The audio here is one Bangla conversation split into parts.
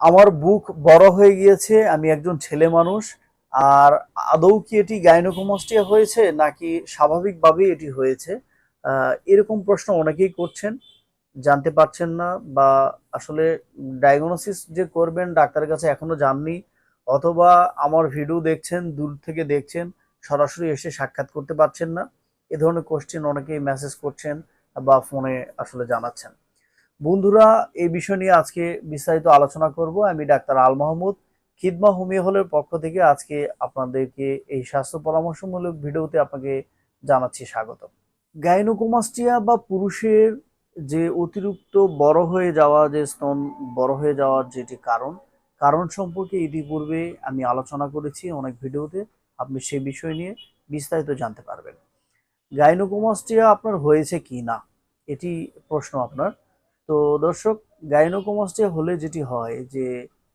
আমার বুক বড় হয়ে গিয়েছে, আমি একজন ছেলে মানুষ, আর আদৌ কি এটি গাইনোকোমাস্টিয়া হয়েছে নাকি স্বাভাবিকভাবেই এটি হয়েছে? এরকম প্রশ্ন অনেকেই করছেন, জানতে পারছেন না বা আসলে ডায়াগনোসিস যে করবেন ডাক্তারের কাছে এখনও যাননি, অথবা আমার ভিডিও দেখছেন, দূর থেকে দেখছেন, সরাসরি এসে সাক্ষাৎ করতে পারছেন না, এ ধরনের কোশ্চেন অনেকেই মেসেজ করছেন বা ফোনে আসলে জানাচ্ছেন। বন্ধুরা, এই বিষয় নিয়ে আজকে বিস্তারিত আলোচনা করব। আমি ডাক্তার আল মাহমুদ, খিদমা হোমিও হলের পক্ষ থেকে আজকে আপনাদেরকে এই স্বাস্থ্য পরামর্শমূলক ভিডিওতে আপনাকে জানাচ্ছি স্বাগত গাইনোকোমাস্টিয়া বা পুরুষের যে অতিরিক্ত বড় হয়ে যাওয়া, যে স্তন বড় হয়ে যাওয়ার যেটি কারণ কারণ সম্পর্কে ইতিপূর্বে আমি আলোচনা করেছি অনেক ভিডিওতে, আপনি সেই বিষয় নিয়ে বিস্তারিত জানতে পারবেন। গাইনোকোমাস্টিয়া আপনার হয়েছে কি না? এটি প্রশ্ন আপনার। তো দর্শক গাইনোকোমাস্টিয়া হলে যেটি হয় যে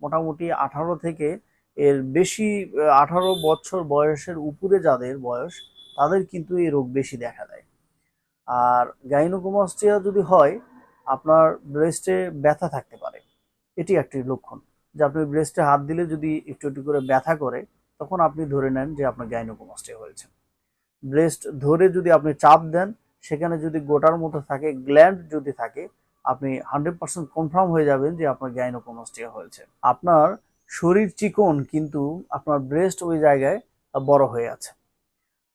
মোটামুটি আঠারো থেকে এর বেশি, আঠারো বছর বয়সের উপরে যাদের বয়স, তাদের কিন্তু এই রোগ বেশি দেখা দেয়। আর গাইনোকোমাস্টিয়া যদি হয়, আপনার ব্রেস্টে ব্যথা থাকতে পারে। এটি একটি লক্ষণ। যে আপনি ব্রেস্টে হাত দিলে যদি একটু একটু করে ব্যথা করে, তখন আপনি ধরে নেন যে আপনার গাইনোকোমাস্টিয়া হয়েছে। ব্রেস্ট ধরে যদি আপনি চাপ দেন, সেখানে যদি গোটার মতো থাকে গ্ল্যান্ড যদি থাকে আপনি হান্ড্রেড পার্সেন্ট কনফার্ম হয়ে যাবেন যে আপনার গাইনোকোমাস্টিয়া হয়েছে। আপনার শরীর চিকন কিন্তু আপনার ব্রেস্ট ওই জায়গায় বড় হয়ে আছে।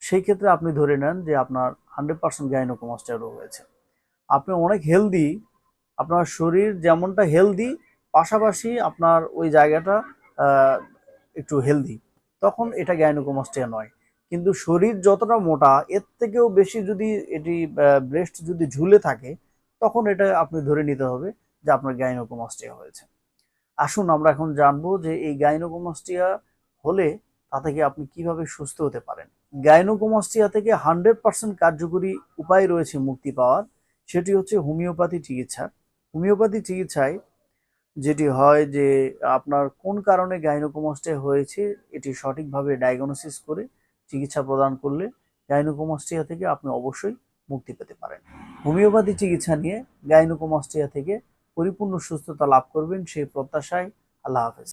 সেই ক্ষেত্রে আপনি ধরে নেন যে আপনার হান্ড্রেড পার্সেন্ট গাইনোকোমাস্টিয়া রোগ হয়েছে। আপনি অনেক হেলদি আপনার শরীর যেমনটা হেলদি পাশাপাশি আপনার ওই জায়গাটা একটু হেলদি তখন এটা গাইনোকোমাস্টিয়া নয়। কিন্তু শরীর যতটা মোটা, এর থেকেও বেশি যদি এটি ব্রেস্ট যদি ঝুলে থাকে তখন এটা আপনি ধরে নিতে হবে যে আপনার গাইনোকোমাস্টিয়া হয়েছে। আসুন আমরা এখন জানব যে এই গাইনোকোমাস্টিয়া হলে তা থেকে আপনি কীভাবে সুস্থ হতে পারেন। গাইনোকোমাস্টিয়া থেকে হান্ড্রেড পার্সেন্ট কার্যকরী উপায় রয়েছে মুক্তি পাওয়ার, সেটি হচ্ছে হোমিওপ্যাথি চিকিৎসা। হোমিওপ্যাথি চিকিৎসায় যেটি হয় যে আপনার কোন কারণে গাইনোকোমাস্টিয়া হয়েছে, এটি সঠিকভাবে ডায়াগনোসিস করে চিকিৎসা প্রদান করলে গাইনোকোমাস্টিয়া থেকে আপনি অবশ্যই মুক্তি পেতে পারেন। হোমিওপ্যাথি চিকিৎসা নিয়ে গাইনোকোমাস্টিয়া থেকে পরিপূর্ণ সুস্থতা লাভ করবেন সেই প্রত্যাশায়। আল্লাহ হাফেজ।